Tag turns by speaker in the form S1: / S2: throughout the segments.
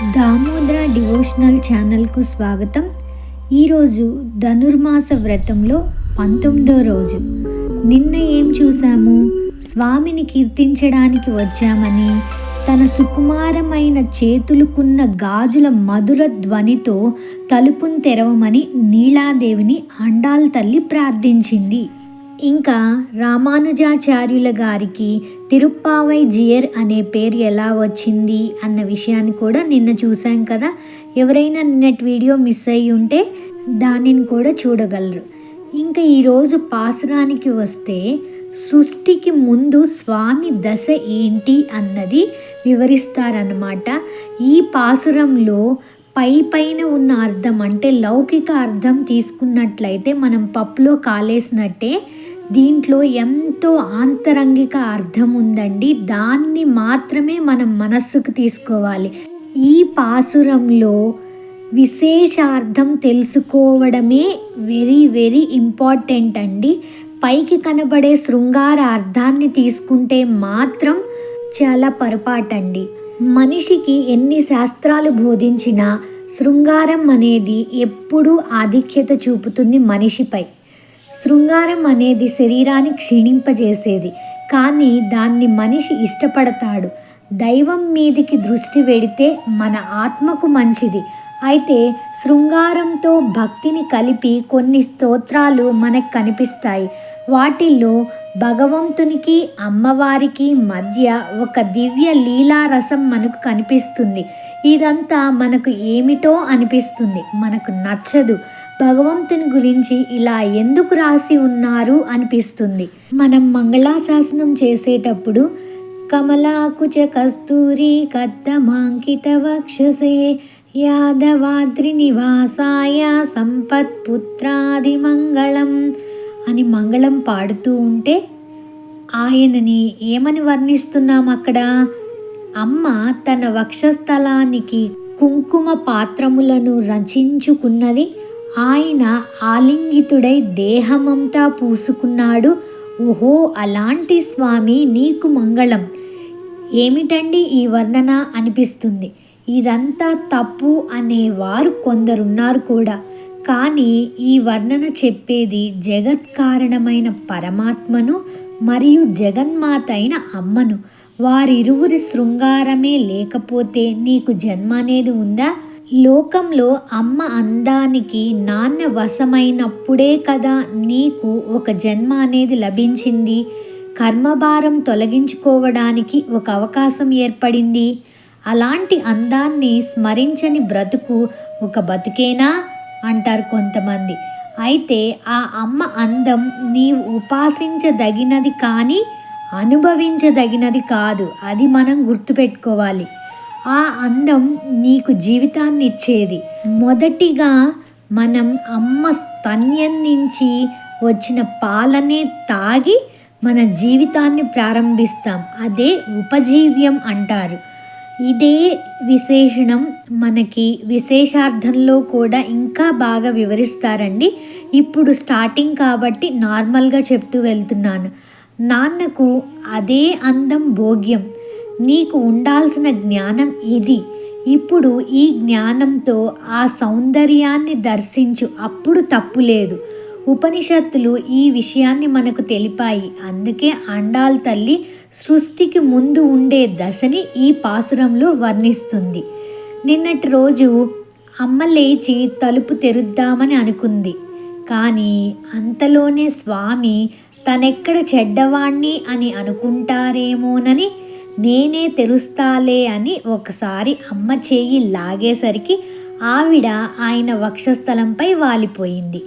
S1: Damodara devotional ఛానల్కు స్వాగతం. ఈరోజు ధనుర్మాస వ్రతంలో పంతొమ్మిదో రోజు. నిన్న ఏం చూసాము స్వామిని కీర్తించడానికి వచ్చామని తన సుకుమారమైన చేతులుకున్న గాజుల మధుర ధ్వనితో తలుపును తెరవమని నీలాదేవిని అండాల్ తల్లి ప్రార్థించింది. ఇంకా రామానుజాచార్యుల గారికి తిరుప్పావై జియర్ అనే పేరు ఎలా వచ్చింది అన్న విషయాన్ని కూడా నిన్న చూసాం కదా. ఎవరైనా నిన్నటి వీడియో మిస్ అయ్యి ఉంటే దానిని కూడా చూడగలరు. ఇంకా ఈరోజు పాసురానికి వస్తే సృష్టికి ముందు స్వామి దశ ఏంటి అన్నది వివరిస్తారన్నమాట. ఈ పాసురంలో పై పైన ఉన్న అర్థం అంటే లౌకిక అర్థం తీసుకున్నట్లయితే మనం పప్పులో కాలేసినట్టే దీంట్లో ఎంతో ఆంతరంగిక అర్థం ఉందండి. దాన్ని మాత్రమే మనం మనస్సుకు తీసుకోవాలి. ఈ పాసురంలో విశేషార్థం తెలుసుకోవడమే వెరీ వెరీ ఇంపార్టెంట్ అండి. పైకి కనబడే శృంగార అర్థాన్ని తీసుకుంటే మాత్రం చాలా పొరపాటండి. మనిషికి ఎన్ని శాస్త్రాలు బోధించినా శృంగారం అనేది ఎప్పుడూ ఆధిక్యత చూపుతుంది మనిషిపై. శృంగారం అనేది శరీరాన్ని క్షీణింపజేసేది. కానీ దాన్ని మనిషి ఇష్టపడతాడు. దైవం మీదికి దృష్టి వెడితే మన ఆత్మకు మంచిది. అయితే శృంగారంతో భక్తిని కలిపి కొన్ని స్తోత్రాలు మనకు కనిపిస్తాయి. వాటిల్లో భగవంతునికి అమ్మవారికి మధ్య ఒక దివ్య లీలారసం మనకు కనిపిస్తుంది. ఇదంతా మనకు ఏమిటో అనిపిస్తుంది. మనకు నచ్చదు. భగవంతుని గురించి ఇలా ఎందుకు రాసి ఉన్నారు అనిపిస్తుంది. మనం మంగళాశాసనం చేసేటప్పుడు కమలాకుచ కస్తూరి కద్దమాంకిత వక్షసే యాదవాద్రి నివాసాయ సంపత్పుత్రాది మంగళం అని మంగళం పాడుతూ ఉంటే ఆయనని ఏమని వర్ణిస్తున్నాం అక్కడ? అమ్మ తన వక్షస్థలానికి కుంకుమ పాత్రములను రచించుకున్నది ఆయన ఆలింగితుడై దేహమంతా పూసుకున్నాడు. ఓహో అలాంటి స్వామి నీకు మంగళం. ఏమిటండి ఈ వర్ణన అనిపిస్తుంది. ఇదంతా తప్పు అనేవారు కొందరున్నారు కూడా. కానీ ఈ వర్ణన చెప్పేది జగత్ కారణమైన పరమాత్మను మరియు జగన్మాత అయిన అమ్మను. వారిరువురి శృంగారమే లేకపోతే నీకు జన్మ అనేది ఉందా? లోకంలో అమ్మ అందానికి నాన్న వశమైనప్పుడే కదా నీకు ఒక జన్మ అనేది లభించింది. కర్మభారం తొలగించుకోవడానికి ఒక అవకాశం ఏర్పడింది. అలాంటి అందాన్ని స్మరించని బ్రతుకు ఒక బతుకేనా? అంటారు కొంతమంది. అయితే ఆ అమ్మ అందం నీవు ఉపాసించదగినది కానీ అనుభవించదగినది కాదు. అది మనం గుర్తుపెట్టుకోవాలి. ఆ అందం నీకు జీవితాన్ని ఇచ్చేది మొదటిగా మనం అమ్మ స్తన్యం నుంచి వచ్చిన పాలనే తాగి మన జీవితాన్ని ప్రారంభిస్తాం. అదే ఉపజీవ్యం అంటారు. ఇదే విశేషణం మనకి విశేషార్థంలో కూడా ఇంకా బాగా వివరిస్తారండి. ఇప్పుడు స్టార్టింగ్ కాబట్టి నార్మల్గా చెప్తూ వెళ్తున్నాను. నాన్నకు అదే అందం భోగ్యం. నీకు ఉండాల్సిన జ్ఞానం ఇది. ఇప్పుడు ఈ జ్ఞానంతో ఆ సౌందర్యాన్ని దర్శించు. అప్పుడు తప్పు లేదు. ఉపనిషత్తులు ఈ విషయాన్ని మనకు తెలిపాయి. అందుకే అండాల్ తల్లి సృష్టికి ముందు ఉండే దశని ఈ పాసురంలో వర్ణిస్తుంది. నిన్నటి రోజు అమ్మ లేచి తలుపు తెరుద్దామని అనుకుంది. కానీ అంతలోనే స్వామి తనెక్కడ చెడ్డవాణ్ణి అని అనుకుంటారేమోనని నేనే తెరుస్తాలే అని ఒకసారి అమ్మ చేయి లాగేసరికి ఆవిడ ఆయన వక్షస్థలంపై వాలిపోయింది.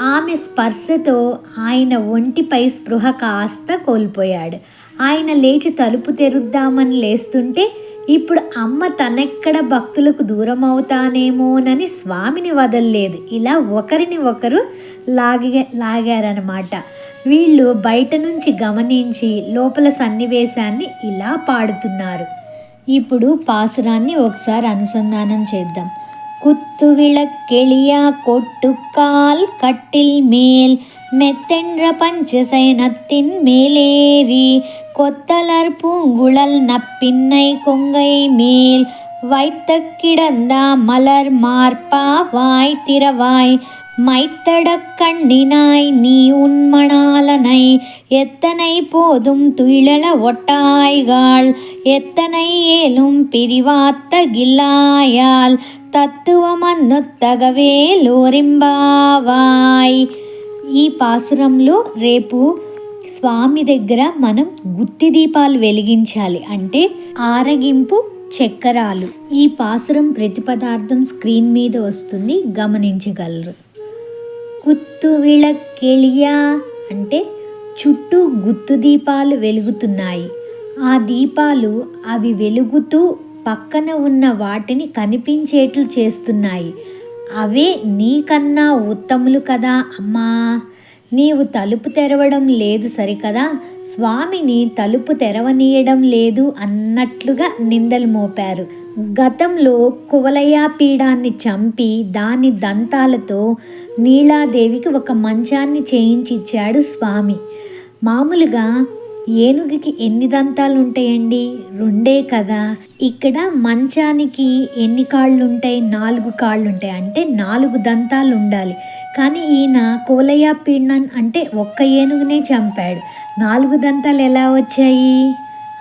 S1: ఆమె స్పర్శతో ఆయన ఒంటిపై స్పృహ కాస్త కోల్పోయాడు. ఆయన లేచి తలుపు తెరుద్దామని లేస్తుంటే ఇప్పుడు అమ్మ తనెక్కడ భక్తులకు దూరం అవుతానేమోనని స్వామిని వదల్లేదు. ఇలా ఒకరిని ఒకరు లాగే లాగారనమాట వీళ్ళు బయట నుంచి గమనించి లోపల సన్నివేశాన్ని ఇలా పాడుతున్నారు. ఇప్పుడు పాసురాన్ని ఒకసారి అనుసంధానం చేద్దాం. குத்துவிளக்கெளியா கொட்டுக்கால் கட்டில் மேல் மெத்தென்ற பஞ்சசயனத்தின் மேலேறி கொத்தலர் பூங்குழல் நப்பின்னை கொங்கை மேல் வைத்த மலர் மார்பா வாய் திறவாய் மைத்தட கண்ணினாய் நீ உன்மணாலனை எத்தனை போதும் துயிலள ஒட்டாய்காள் எத்தனை ஏலும் பிரிவாத்த கில்லாயால் తత్వమన్నొత్తగవే లోరింబావాయ్ ఈ పాసురంలో రేపు స్వామి దగ్గర మనం గుత్తి దీపాలు వెలిగించాలి. అంటే ఆరగింపు చక్కెరాలు ఈ పాసురం ప్రతి పదార్థం స్క్రీన్ మీద వస్తుంది. గమనించగలరు. గుత్తు విళక్కెళియా అంటే చుట్టూ గుత్తు దీపాలు వెలుగుతున్నాయి. ఆ దీపాలు అవి వెలుగుతూ పక్కన ఉన్న వాటిని కనిపించేట్లు చేస్తున్నాయి. అవే నీకన్నా ఉత్తములు కదా అమ్మా. నీవు తలుపు తెరవడం లేదు సరికదా. స్వామిని తలుపు తెరవనీయడం లేదు అన్నట్లుగా నిందలు మోపారు. గతంలో కువలయా పీడాన్ని చంపి దాని దంతాలతో నీలాదేవికి ఒక మంచాన్ని చేయించిచ్చాడు స్వామి. మామూలుగా ఏనుగుకి ఎన్ని దంతాలు ఉంటాయండి రెండే కదా. ఇక్కడ మంచానికి ఎన్ని కాళ్ళు ఉంటాయి నాలుగు కాళ్ళు ఉంటాయి అంటే నాలుగు దంతాలు ఉండాలి కానీ ఈయన కోలయ్య పిండన్ అంటే ఒక్క ఏనుగునే చంపాడు. నాలుగు దంతాలు ఎలా వచ్చాయి?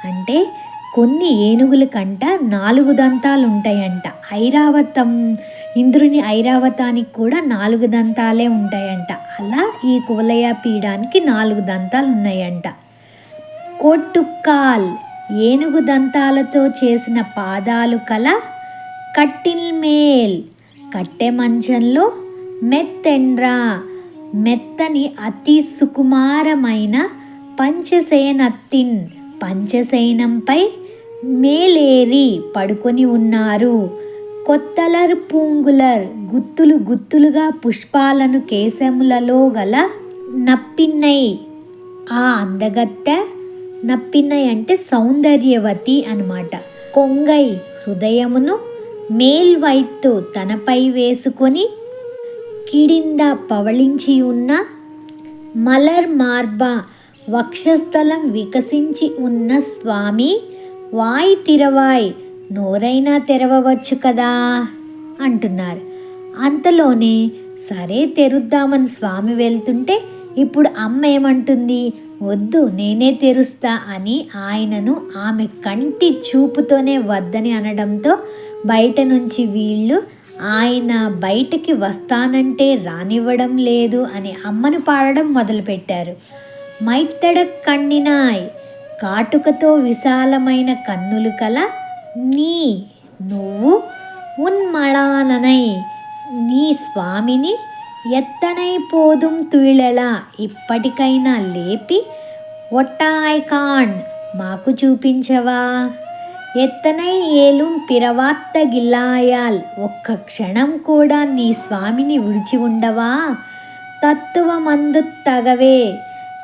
S1: అంటే కొన్ని ఏనుగుల కంట నాలుగు దంతాలు ఉంటాయంట ఐరావతం ఇంద్రుని ఐరావతానికి కూడా నాలుగు దంతాలే ఉంటాయంట. అలా ఈ కువలయ పీడానికి నాలుగు దంతాలు ఉన్నాయంట కోట్టుక్కాల్. ఏనుగు దంతాలతో చేసిన పాదాలు కల కట్టిల్ మేల్. కట్టె మంచంలో మెత్తెండ్రా. మెత్తని అతి సుకుమారమైన పంచసేనత్తిన్. పంచసేనంపై మేలేరి పడుకొని ఉన్నారు. కొత్తలర్ పూంగులర్ గుత్తులు గుత్తులుగా పుష్పాలను కేశములలో గల నప్పిన్నై. ఆ అందగత్తె నప్పిన్నై అంటే సౌందర్యవతి అనమాట కొంగై హృదయమును మేల్వైత్తు తనపై వేసుకొని కిడింద పవళించి ఉన్న మలర్ మార్బ వక్షస్థలం వికసించి ఉన్న స్వామి వాయి తిరవాయ్ నోరైనా తెరవవచ్చు కదా అంటున్నారు. అంతలోనే సరే తెరుద్దామని స్వామి వెళ్తుంటే ఇప్పుడు అమ్మ ఏమంటుంది? వద్దు నేనే తెరుస్తా అని ఆయనను ఆమె కంటి చూపుతోనే వద్దని అనడంతో బయట నుంచి వీళ్ళు ఆయన బయటికి వస్తానంటే రానివ్వడం లేదు అని అమ్మను పాడడం మొదలుపెట్టారు. మైత్తడ కన్నినాయ్ కాటుకతో విశాలమైన కన్నులు కల నీ నువ్వు ఉన్మళాననై నీ స్వామిని ఎత్తనై పోదుం తుయిలెలా ఇప్పటికైనా లేపి ఒట్టాయ్ కాన్ మాకు చూపించవా? ఎత్తనై ఏలుం పిరవాత్త గిల్లాయాల్ ఒక్క క్షణం కూడా నీ స్వామిని విడిచి ఉండవా? తత్వమందు తగవే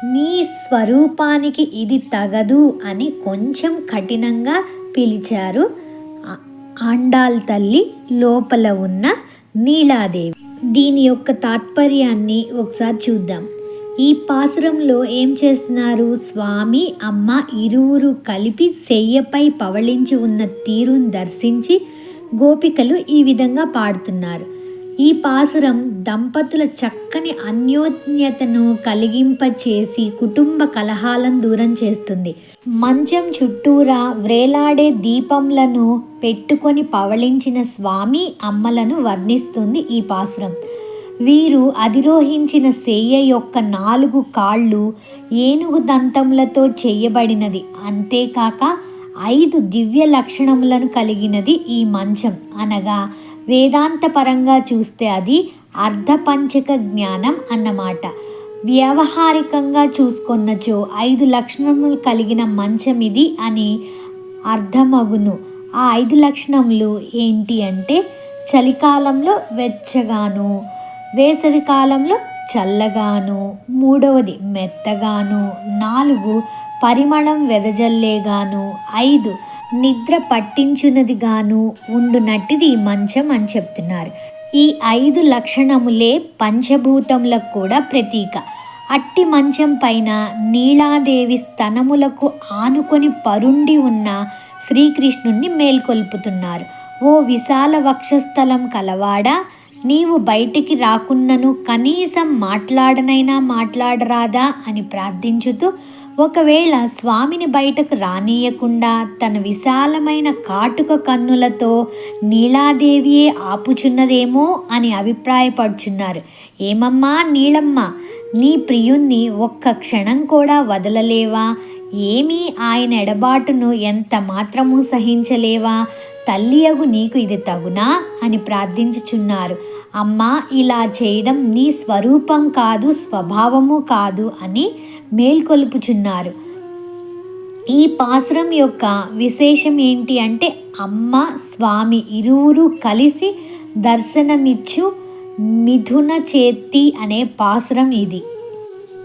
S1: నీ స్వరూపానికి ఇది తగదు అని కొంచెం కఠినంగా పిలిచారు ఆండాల్ తల్లి లోపల ఉన్న నీలాదేవి. దీని యొక్క తాత్పర్యాన్ని ఒకసారి చూద్దాం. ఈ పాసురంలో ఏం చేస్తున్నారు? స్వామి అమ్మ ఇరువురు కలిపి శయ్యపై పవళించి ఉన్న తీరును దర్శించి గోపికలు ఈ విధంగా పాడుతున్నారు. ఈ పాసురం దంపతుల చక్కని అన్యోన్యతను కలిగింపచేసి కుటుంబ కలహాలను దూరం చేస్తుంది. మంచం చుట్టూరా వ్రేలాడే దీపంలను పెట్టుకొని పవళించిన స్వామి అమ్మలను వర్ణిస్తుంది ఈ పాసురం. వీరు అధిరోహించిన శయ్య యొక్క నాలుగు కాళ్ళు ఏనుగు దంతములతో చేయబడినది. అంతేకాక ఐదు దివ్య లక్షణములను కలిగినది ఈ మంచం. అనగా వేదాంతపరంగా చూస్తే అది అర్ధపంచక జ్ఞానం అన్నమాట. వ్యవహారికంగా చూసుకొన్నచో ఐదు లక్షణములు కలిగిన మంచం ఇది అని అర్థమగును. ఆ ఐదు లక్షణములు ఏంటి అంటే చలికాలంలో వెచ్చగాను వేసవి కాలంలో చల్లగాను మూడవది మెత్తగాను నాలుగు పరిమళం వెదజల్లేగాను ఐదు నిద్ర పట్టించున్నదిగాను ఉండునట్టిది మంచం అని చెప్తున్నారు. ఈ ఐదు లక్షణములే పంచభూతములకు కూడా ప్రతీక. అట్టి మంచం పైన నీలాదేవి స్తనములకు ఆనుకొని పరుండి ఉన్న శ్రీకృష్ణుణ్ణి మేల్కొల్పుతున్నారు. ఓ విశాల వక్షస్థలం కలవాడా? నీవు బయటికి రాకున్నను కనీసం మాట్లాడనైనా మాట్లాడరాదా అని ప్రార్థించుతూ ఒకవేళ స్వామిని బయటకు రానియకుండా తన విశాలమైన కాటుక కన్నులతో నీలాదేవియే ఆపుచున్నదేమో అని అభిప్రాయపడుచున్నారు. ఏమమ్మా నీలమ్మ? నీ ప్రియుణ్ణి ఒక్క క్షణం కూడా వదలలేవా? ఏమీ ఆయన ఎడబాటును ఎంత మాత్రము సహించలేవా? తల్లియగు నీకు ఇది తగునా? అని ప్రార్థించుచున్నారు. అమ్మా ఇలా చేయడం నీ స్వరూపం కాదు స్వభావము కాదు అని మేల్కొల్పుచున్నారు. ఈ పాసురం యొక్క విశేషం ఏంటి అంటే అమ్మ స్వామి ఇరువురు కలిసి దర్శనమిచ్చు మిథున చేతి అనే పాసురం ఇది.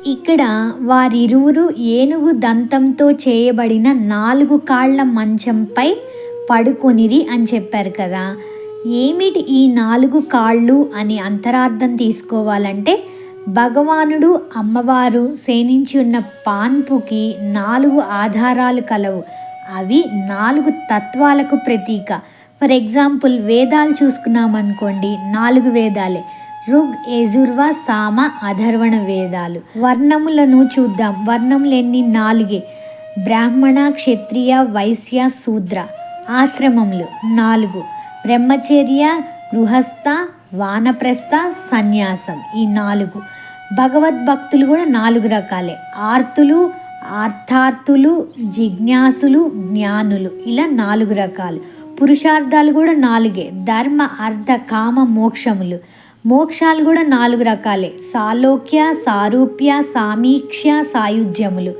S1: ఇక్కడ వారిరువురు ఏనుగు దంతంతో చేయబడిన నాలుగు కాళ్ళ మంచంపై పడుకొనిరి అని చెప్పారు కదా. ఏమిటి ఈ నాలుగు కాళ్ళు అని అంతరార్థం తీసుకోవాలంటే భగవానుడు అమ్మవారు సేనించి ఉన్న పాన్పుకి నాలుగు ఆధారాలు కలవు. అవి నాలుగు తత్వాలకు ప్రతీక. ఫర్ ఎగ్జాంపుల్ వేదాలు చూసుకున్నామనుకోండి నాలుగు వేదాలే. ఋగ్ యజుర్వ సామ అధర్వణ వేదాలు. వర్ణములను చూద్దాం. వర్ణములన్ని? నాలుగే. బ్రాహ్మణ క్షత్రియ వైశ్య శూద్ర. ఆశ్రమములు. నాలుగు. బ్రహ్మచర్య గృహస్థ వానప్రస్థ సన్యాసం ఈ నాలుగు. భగవద్భక్తులు కూడా నాలుగు రకాలే. ఆర్తులు ఆర్థార్థులు జిజ్ఞాసులు జ్ఞానులు ఇలా నాలుగు రకాలు. పురుషార్థాలు కూడా నాలుగే. ధర్మ అర్థ కామ మోక్షములు. మోక్షాలు కూడా నాలుగు రకాలే. సాలోక్య సారూప్య సామీక్ష సాయుధ్యములు.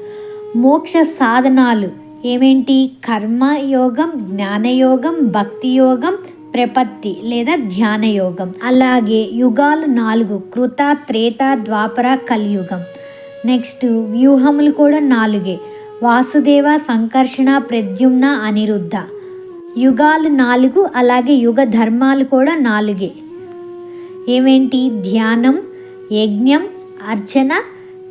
S1: మోక్ష సాధనాలు ఏమేంటి? కర్మయోగం జ్ఞానయోగం భక్తి యోగం ప్రపత్తి లేదా ధ్యాన యోగం. అలాగే యుగాలు నాలుగు కృత త్రేత ద్వాపర కలియుగం. నెక్స్ట్ వ్యూహములు కూడా నాలుగే. వాసుదేవ సంకర్షణ ప్రద్యుమ్న అనిరుద్ధ. యుగాలు నాలుగు అలాగే యుగ ధర్మాలు కూడా నాలుగే. ఏమేంటి? ధ్యానం యజ్ఞం అర్చన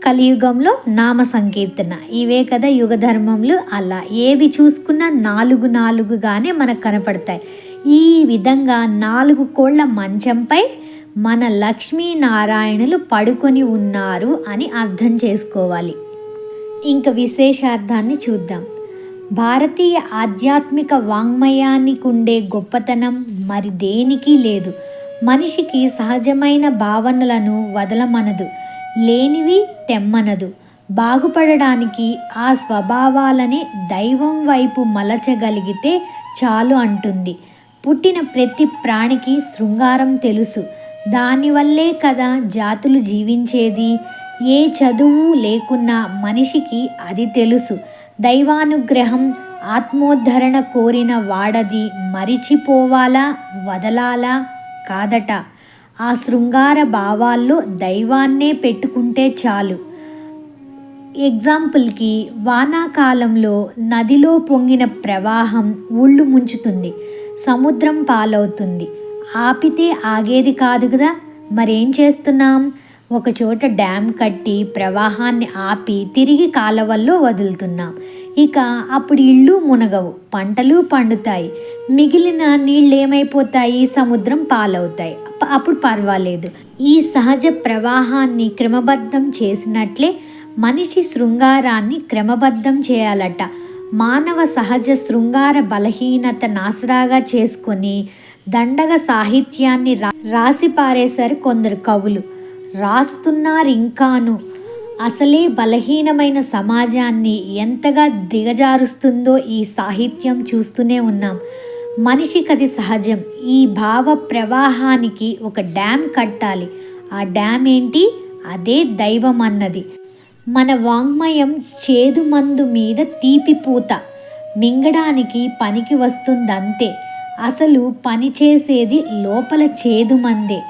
S1: కలియుగంలో నామ సంకీర్తన. ఇవే కదా యుగ ధర్మములు అలా. ఏవి చూసుకున్నా నాలుగు నాలుగుగానే మనకు కనపడతాయి. ఈ విధంగా నాలుగు కోళ్ళ మంచంపై మన లక్ష్మీనారాయణులు పడుకొని ఉన్నారు అని అర్థం చేసుకోవాలి. ఇంక విశేషార్థాన్ని చూద్దాం. భారతీయ ఆధ్యాత్మిక వాంగ్మయానికి ఉండే గొప్పతనం మరి దేనికి లేదు. మనిషికి సహజమైన భావనలను వదలమనదు లేనివి తెమ్మనదు. బాగుపడడానికి ఆ స్వభావాలని దైవం వైపు మలచగలిగితే చాలు అంటుంది. పుట్టిన ప్రతి ప్రాణికి శృంగారం తెలుసు. దానివల్లే కదా జాతులు జీవించేది. ఏ చదువు లేకున్నా మనిషికి అది తెలుసు. దైవానుగ్రహం ఆత్మోద్ధరణ కోరిన వాడది మరిచిపోవాలా వదలాలా కాదట. ఆ శృంగార భావాల్లో దైవాన్నే పెట్టుకుంటే చాలు. ఎగ్జాంపుల్కి వానాకాలంలో నదిలో పొంగిన ప్రవాహం ఊళ్ళు ముంచుతుంది. సముద్రం పాలవుతుంది. ఆపితే ఆగేది కాదు కదా మరేం చేస్తున్నాం? ఒకచోట డ్యామ్ కట్టి ప్రవాహాన్ని ఆపి తిరిగి కాలవల్లో వదులుతున్నాం. ఇక అప్పుడు ఇళ్ళు మునగవు పంటలు పండుతాయి. మిగిలిన నీళ్ళు ఏమైపోతాయి సముద్రం పాలవుతాయి. అప్పుడు పర్వాలేదు. ఈ సహజ ప్రవాహాన్ని క్రమబద్ధం చేసినట్లే మనిషి శృంగారాన్ని క్రమబద్ధం చేయాలట. మానవ సహజ శృంగార బలహీనత నాసరాగా చేసుకొని దండగ సాహిత్యాన్ని రా రాసి పారేశారు కొందరు కవులు. రాస్తున్నారు ఇంకాను అసలే బలహీనమైన సమాజాన్ని ఎంతగా దిగజారుస్తుందో ఈ సాహిత్యం చూస్తూనే ఉన్నాం. మనిషికది సహజం. ఈ భావ ప్రవాహానికి ఒక డ్యామ్ కట్టాలి. ఆ డ్యామ్ ఏంటి? అదే దైవం అన్నది. మన వాంగ్మయం చేదు మందు మీద తీపి పూత. మింగడానికి పనికి వస్తుందంతే. అసలు పని చేసేది లోపల చేదు మందే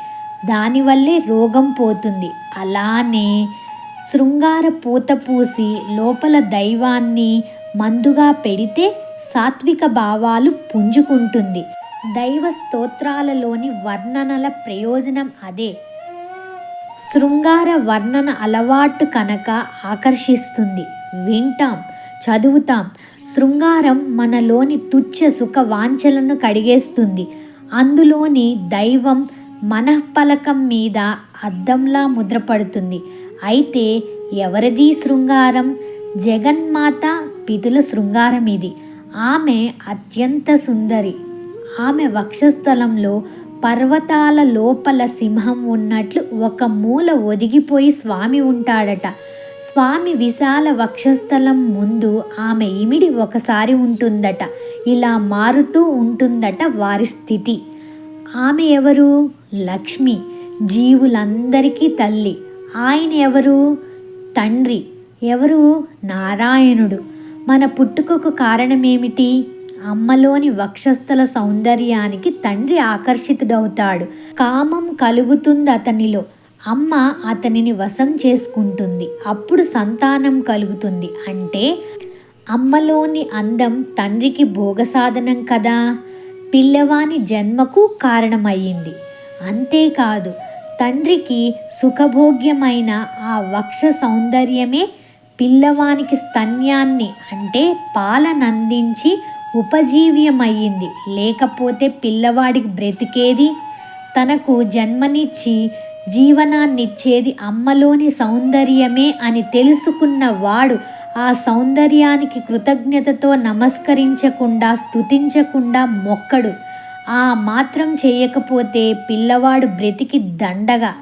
S1: దానివల్లే రోగం పోతుంది. అలానే శృంగార పూత పూసి లోపల దైవాన్ని మందుగా పెడితే సాత్విక భావాలు పుంజుకుంటుంది. దైవ స్తోత్రాలలోని వర్ణనల ప్రయోజనం అదే. శృంగార వర్ణన అలవాటు కనుక ఆకర్షిస్తుంది. వింటాం చదువుతాం. శృంగారం మనలోని తుచ్చ సుఖ వాంఛలను కడిగేస్తుంది. అందులోని దైవం మనఃపలకం మీద అద్దంలా ముద్రపడుతుంది. అయితే ఎవరిది శృంగారం? జగన్మాత పితుల శృంగారం ఇది ఆమె అత్యంత సుందరి. ఆమె వక్షస్థలంలో పర్వతాల లోపల సింహం ఉన్నట్లు ఒక మూల ఒదిగిపోయి స్వామి ఉంటాడట. స్వామి విశాల వక్షస్థలం ముందు ఆమె ఇమిడి ఒకసారి ఉంటుందట. ఇలా మారుతూ ఉంటుందట వారి స్థితి. ఆమె ఎవరు? లక్ష్మి. జీవులందరికీ తల్లి. ఆయన ఎవరు? తండ్రి. ఎవరు? నారాయణుడు. మన పుట్టుకకు కారణమేమిటి? అమ్మలోని వక్షస్థల సౌందర్యానికి తండ్రి ఆకర్షితుడవుతాడు. కామం కలుగుతుంది అతనిలో. అమ్మ అతనిని వశం చేసుకుంటుంది. అప్పుడు సంతానం కలుగుతుంది. అంటే అమ్మలోని అందం తండ్రికి భోగసాధనం కదా? పిల్లవాని జన్మకు కారణమయ్యింది. అంతేకాదు తండ్రికి సుఖభోగ్యమైన ఆ వక్ష సౌందర్యమే పిల్లవానికి స్తన్యాన్ని అంటే పాలనందించి ఉపజీవ్యమయ్యింది. లేకపోతే పిల్లవాడికి బ్రతికేది? తనకు జన్మనిచ్చి జీవనాన్నిచ్చేది అమ్మలోని సౌందర్యమే అని తెలుసుకున్న వాడు ఆ సౌందర్యానికి కృతజ్ఞతతో నమస్కరించకుండా స్తుతించకుండా మొక్కడు. ఆ మాత్రం చేయకపోతే పిల్లవాడు బ్రతికి దండగా.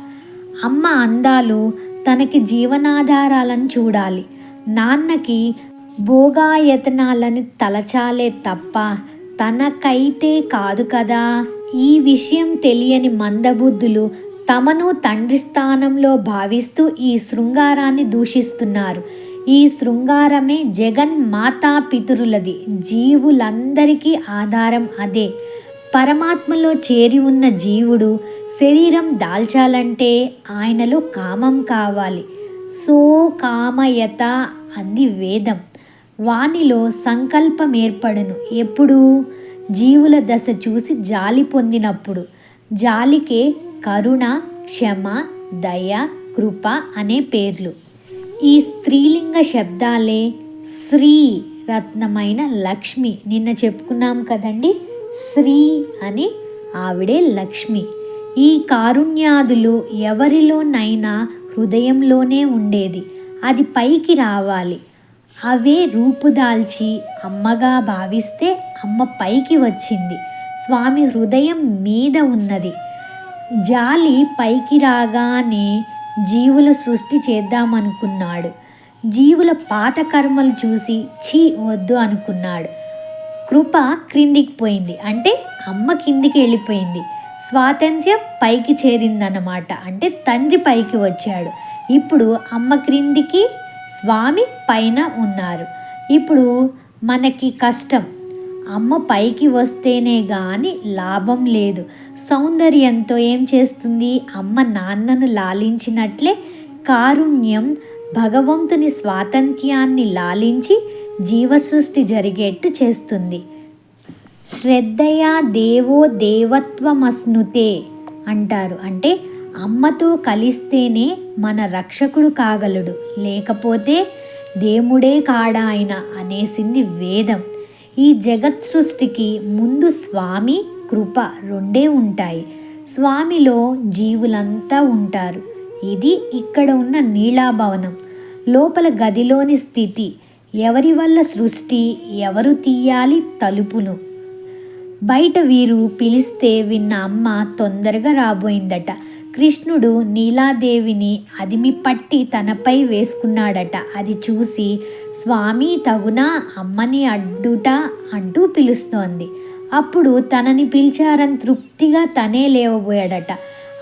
S1: అమ్మ అందాలు తనకి జీవనాధారాలను చూడాలి. నాన్నకి భోగాయతనాలని తలచాలే తప్ప తనకైతే కాదు కదా. ఈ విషయం తెలియని మందబుద్ధులు తమను తండ్రి స్థానంలో భావిస్తూ ఈ శృంగారాన్ని దూషిస్తున్నారు. ఈ శృంగారమే జగన్ మాతా పితరులది. జీవులందరికీ ఆధారం అదే. పరమాత్మలో చేరి ఉన్న జీవుడు శరీరం దాల్చాలంటే ఆయనలో కామం కావాలి. సో కామయత అంది వేదం. వానిలో సంకల్పం ఏర్పడను ఎప్పుడు జీవుల దశ చూసి జాలి పొందినప్పుడు జాలికే కరుణ క్షమ దయ కృప అనే పేర్లు. ఈ స్త్రీలింగ శబ్దాలే శ్రీ రత్నమైన లక్ష్మి. నిన్న చెప్పుకున్నాం కదండి శ్రీ అని ఆవిడే లక్ష్మి. ఈ కారుణ్యాదులు ఎవరిలోనైనా హృదయంలోనే ఉండేది. అది పైకి రావాలి. అవే రూపుదాల్చి అమ్మగా భావిస్తే అమ్మ పైకి వచ్చింది. స్వామి హృదయం మీద ఉన్నది. జాలి పైకి రాగానే జీవుల సృష్టి చేద్దామనుకున్నాడు. జీవుల పాత కర్మలు చూసి ఛీ వద్దు అనుకున్నాడు. కృప క్రిందికి పోయింది. అంటే అమ్మ కిందికి వెళ్ళిపోయింది. స్వాతంత్ర్యం పైకి చేరిందన్నమాట. అంటే తండ్రి పైకి వచ్చాడు. ఇప్పుడు అమ్మ క్రిందికి స్వామి పైన ఉన్నారు. ఇప్పుడు మనకి కష్టం. అమ్మ పైకి వస్తేనే కానీ లాభం లేదు. సౌందర్యంతో ఏం చేస్తుంది? అమ్మ నాన్నను లాలించినట్లే కారుణ్యం భగవంతుని స్వాతంత్ర్యాన్ని లాలించి జీవసృష్టి జరిగేట్టు చేస్తుంది. శ్రద్ధయా దేవో దేవత్వమస్నుతే అంటారు. అంటే అమ్మతో కలిస్తేనే మన రక్షకుడు కాగలడు. లేకపోతే దేముడే కాడా ఆయన అనేసింది వేదం. ఈ జగత్ సృష్టికి ముందు స్వామి కృప రెండే ఉంటాయి. స్వామిలో జీవులంతా ఉంటారు. ఇది ఇక్కడ ఉన్న నీలాభవనం. లోపల గదిలోని స్థితి ఎవరి వల్ల సృష్టి ఎవరు తీయాలి తలుపును బయట వీరు పిలిస్తే విన్న అమ్మ తొందరగా రాబోయిందట. కృష్ణుడు నీలాదేవిని అదిమి పట్టి తనపై వేసుకున్నాడట. అది చూసి స్వామి తగునా అమ్మని అడ్డుట అంటూ పిలుస్తోంది. అప్పుడు తనని పిలిచారని తృప్తిగా తనే లేవబోయాడట.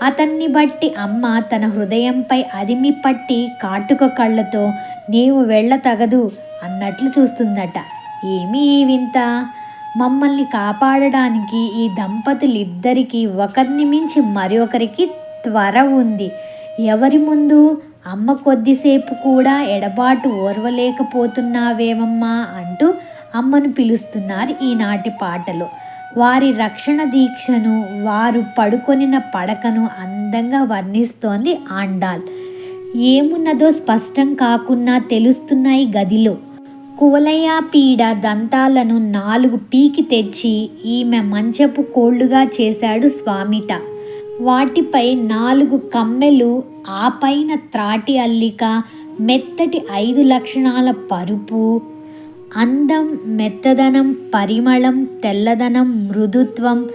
S1: అతన్ని బట్టి అమ్మ తన హృదయంపై అదిమి పట్టి కాటుక కళ్ళతో నీవు వెళ్ళ తగదు అన్నట్లు చూస్తుందట. ఏమి ఈ వింత? మమ్మల్ని కాపాడడానికి ఈ దంపతులిద్దరికీ ఒకరిని మించి మరొకరికి త్వర ఉంది. ఎవరి ముందు అమ్మ కొద్దిసేపు కూడా ఎడబాటు ఓర్వలేకపోతున్నావేమమ్మా అంటూ అమ్మను పిలుస్తున్నారు ఈనాటి పాటలు. వారి రక్షణ దీక్షను వారు పడుకొనిన పడకను అందంగా వర్ణిస్తోంది ఆండాల్. ఏమున్నదో స్పష్టం కాకున్నా తెలుస్తున్నాయి గదిలో. కువలయ పీడ దంతాలను నాలుగు పీకి తెచ్చి ఈమె మంచపు కోళ్ళుగా చేశాడు స్వామిట. వాటిపై నాలుగు కమ్మెలు ఆ పైన త్రాటి అల్లిక మెత్తటి ఐదు లక్షణాల పరుపు. అందం మెత్తదనం పరిమళం తెల్లదనం మృదుత్వం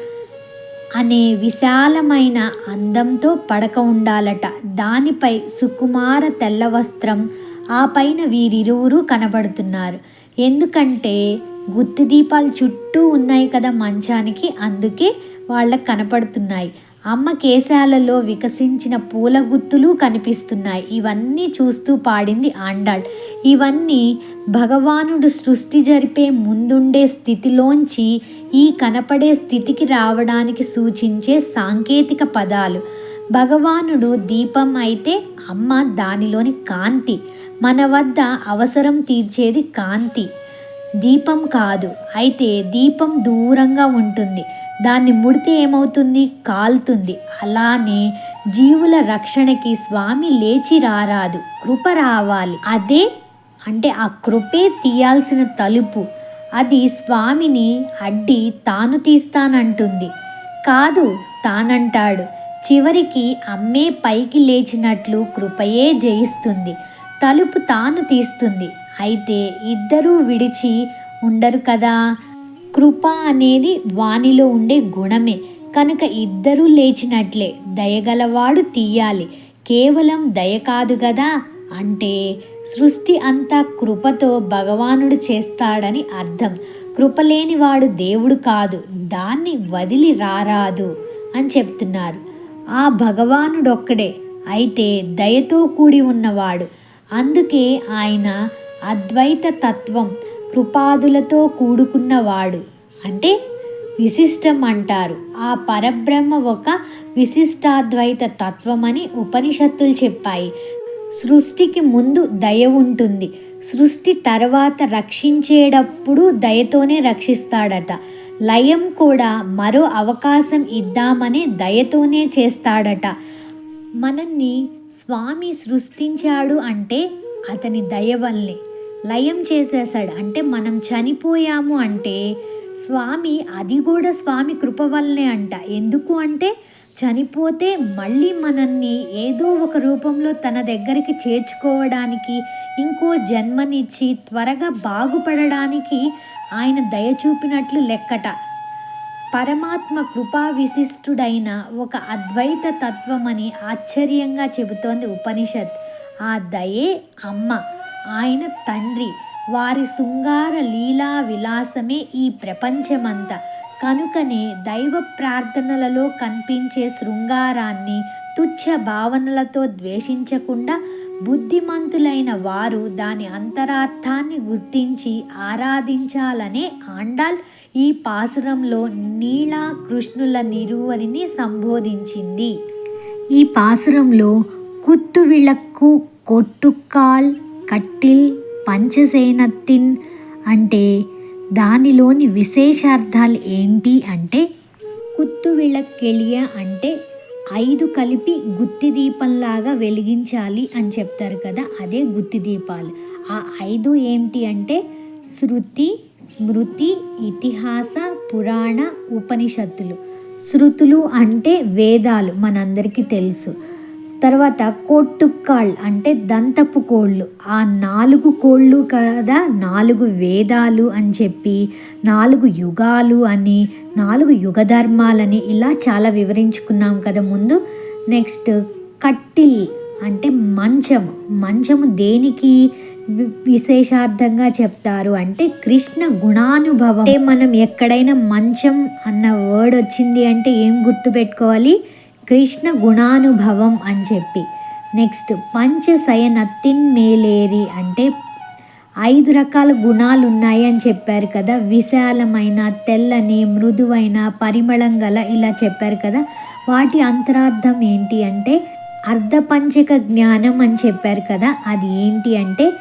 S1: అనే విశాలమైన అందంతో పడక ఉండాలట. దానిపై సుకుమార తెల్ల వస్త్రం ఆ పైన వీరిరువురు కనబడుతున్నారు. ఎందుకంటే గుత్తి దీపాలు చుట్టూ ఉన్నాయి కదా మంచానికి అందుకే వాళ్ళకి కనపడుతున్నాయి. అమ్మ కేశాలలో వికసించిన పూల గుత్తులు కనిపిస్తున్నాయి. ఇవన్నీ చూస్తూ పాడింది ఆండాళ్. ఇవన్నీ భగవానుడు సృష్టి జరిపే ముందుండే స్థితిలోంచి ఈ కనపడే స్థితికి రావడానికి సూచించే సాంకేతిక పదాలు. భగవానుడు దీపం అయితే అమ్మ దానిలోని కాంతి. మన వద్ద అవసరం తీర్చేది కాంతి. దీపం కాదు. అయితే దీపం దూరంగా ఉంటుంది. దాన్ని ముడితే ఏమవుతుంది? కాలుతుంది. అలానే జీవుల రక్షణకి స్వామి లేచి రారాదు. కృప రావాలి. అదే అంటే ఆ కృపే తీయాల్సిన తలుపు. అది స్వామిని అడ్డి తాను తీస్తానంటుంది. కాదు తానంటాడు. చివరికి అమ్మే పైకి లేచినట్లు కృపయే జయిస్తుంది. తలుపు తాను తీస్తుంది. అయితే ఇద్దరూ విడిచి ఉండరు కదా? కృప అనేది వానిలో ఉండే గుణమే. కనుక ఇద్దరూ లేచినట్లే దయగలవాడు తీయాలి. కేవలం దయ కాదు కదా అంటే సృష్టి అంతా కృపతో భగవానుడు చేస్తాడని అర్థం. కృపలేనివాడు దేవుడు కాదు. దాన్ని వదిలి రారాదు అని చెప్తున్నారు. ఆ భగవానుడొక్కడే. అయితే దయతో కూడి ఉన్నవాడు. అందుకే ఆయన అద్వైత తత్వం కృపాదులతో కూడుకున్నవాడు. అంటే విశిష్టం అంటారు ఆ పరబ్రహ్మ ఒక విశిష్టాద్వైత తత్వమని ఉపనిషత్తులు చెప్పాయి. సృష్టికి ముందు దయ ఉంటుంది. సృష్టి తర్వాత రక్షించేటప్పుడు దయతోనే రక్షిస్తాడట. లయం కూడా మరో అవకాశం ఇద్దామనే దయతోనే చేస్తాడట. మనల్ని స్వామి సృష్టించాడు అంటే అతని దయ వల్లే. లయం చేసేసాడు అంటే మనం చనిపోయాము అంటే స్వామి అది కూడా స్వామి కృప వల్లనే అంట. ఎందుకు అంటే చనిపోతే మళ్ళీ మనల్ని ఏదో ఒక రూపంలో తన దగ్గరికి చేర్చుకోవడానికి ఇంకో జన్మనిచ్చి త్వరగా బాగుపడడానికి ఆయన దయ చూపినట్లు లెక్కట. పరమాత్మ కృపా విశిష్టుడైన ఒక అద్వైత తత్వమని ఆశ్చర్యంగా చెబుతోంది ఉపనిషత్. ఆ దయే అమ్మ. ఆయన తండ్రి. వారి శృంగార లీలా విలాసమే ఈ ప్రపంచమంతా. కనుకనే దైవ ప్రార్థనలలో కనిపించే శృంగారాన్ని తుచ్చ భావనలతో ద్వేషించకుండా బుద్ధిమంతులైన వారు దాని అంతరార్థాన్ని గుర్తించి ఆరాధించాలనే ఆండాల్ ఈ పాసురంలో నీలా కృష్ణుల నిరువరిని సంబోధించింది. ఈ పాసురంలో కుత్తు విళక్కు కొట్టుకాల్ కట్టిల్ పంచసేనత్తిన్ అంటే దానిలోని విశేషార్థాలు ఏంటి అంటే కుత్తు విளక్కెలియ అంటే ఐదు కలిపి గుత్తి దీపంలాగా వెలిగించాలి అని చెప్తారు కదా అదే గుత్తి దీపాలు. ఆ ఐదు ఏంటి అంటే శృతి స్మృతి ఇతిహాస పురాణ ఉపనిషత్తులు. శృతులు అంటే వేదాలు మనందరికీ తెలుసు. తర్వాత కోట్టుక్కాళ్ అంటే దంతపు కోళ్ళు. ఆ నాలుగు కోళ్ళు కదా నాలుగు వేదాలు అని చెప్పి నాలుగు యుగాలు అని నాలుగు యుగ ధర్మాలని ఇలా చాలా వివరించుకున్నాం కదా ముందు. నెక్స్ట్ కట్టిల్ అంటే మంచము మంచము దేనికి విశేషార్థంగా చెప్తారు అంటే కృష్ణ గుణానుభవం. అంటే మనం ఎక్కడైనా మంచం అన్న వర్డ్ వచ్చింది అంటే ఏం గుర్తుపెట్టుకోవాలి? కృష్ణ గుణానుభవం అని చెప్పి. నెక్స్ట్ పంచశయన మేలేరి అంటే ఐదు రకాల గుణాలు ఉన్నాయి అని చెప్పారు కదా. విశాలమైన తెల్లని మృదువైన పరిమళం గల ఇలా చెప్పారు కదా. వాటి అంతరార్థం ఏంటి అంటే అర్ధపంచక జ్ఞానం అని చెప్పారు కదా. అది ఏంటి అంటే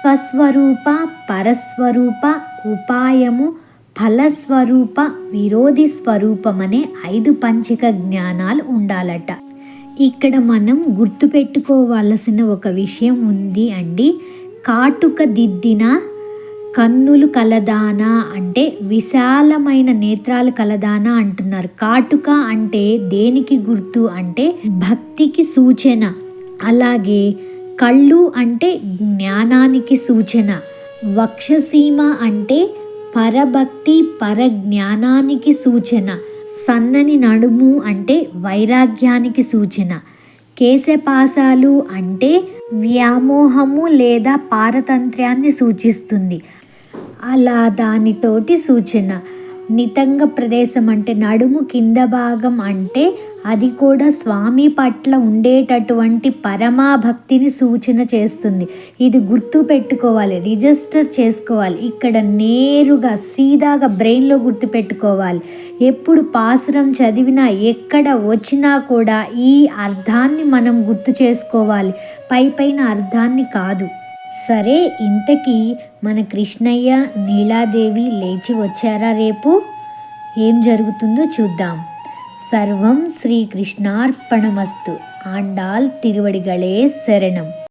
S1: స్వస్వరూప పరస్వరూప ఉపాయము ఫలస్వరూప విరోధి స్వరూపం అనే ఐదు పంచక జ్ఞానాలు ఉండాలట. ఇక్కడ మనం గుర్తుపెట్టుకోవాల్సిన ఒక విషయం ఉంది అండి. కాటుక దిద్దిన కన్నులు కలదానా అంటే విశాలమైన నేత్రాలు కలదానా అంటున్నారు. కాటుక అంటే దేనికి గుర్తు అంటే భక్తికి సూచన. అలాగే కళ్ళు అంటే జ్ఞానానికి సూచన. వక్షసీమ అంటే పరభక్తి పరజ్ఞానానికి సూచన. సన్నని నడుము అంటే వైరాగ్యానికి సూచన. కేశపాసాలు అంటే వ్యామోహము లేదా పారతంత్ర్యాన్ని సూచిస్తుంది. అలా దానితోటి సూచన. నితంగ ప్రదేశం అంటే నడుము కింద భాగం అంటే అది కూడా స్వామి పట్ల ఉండేటటువంటి పరమాభక్తిని సూచన చేస్తుంది. ఇది గుర్తు పెట్టుకోవాలి రిజిస్టర్ చేసుకోవాలి ఇక్కడ నేరుగా సీదాగా బ్రెయిన్లో గుర్తు పెట్టుకోవాలి. ఎప్పుడు పాసురం చదివినా ఎక్కడ వచ్చినా కూడా ఈ అర్థాన్ని మనం గుర్తు చేసుకోవాలి. పై పైన అర్థాన్ని కాదు. సరే ఇంతకీ మన కృష్ణయ్య నీలాదేవి లేచి వచ్చారా రేపు? ఏం జరుగుతుందో చూద్దాం. సర్వం శ్రీకృష్ణార్పణమస్తు. ఆండాల్ తిరువడిగళే శరణం.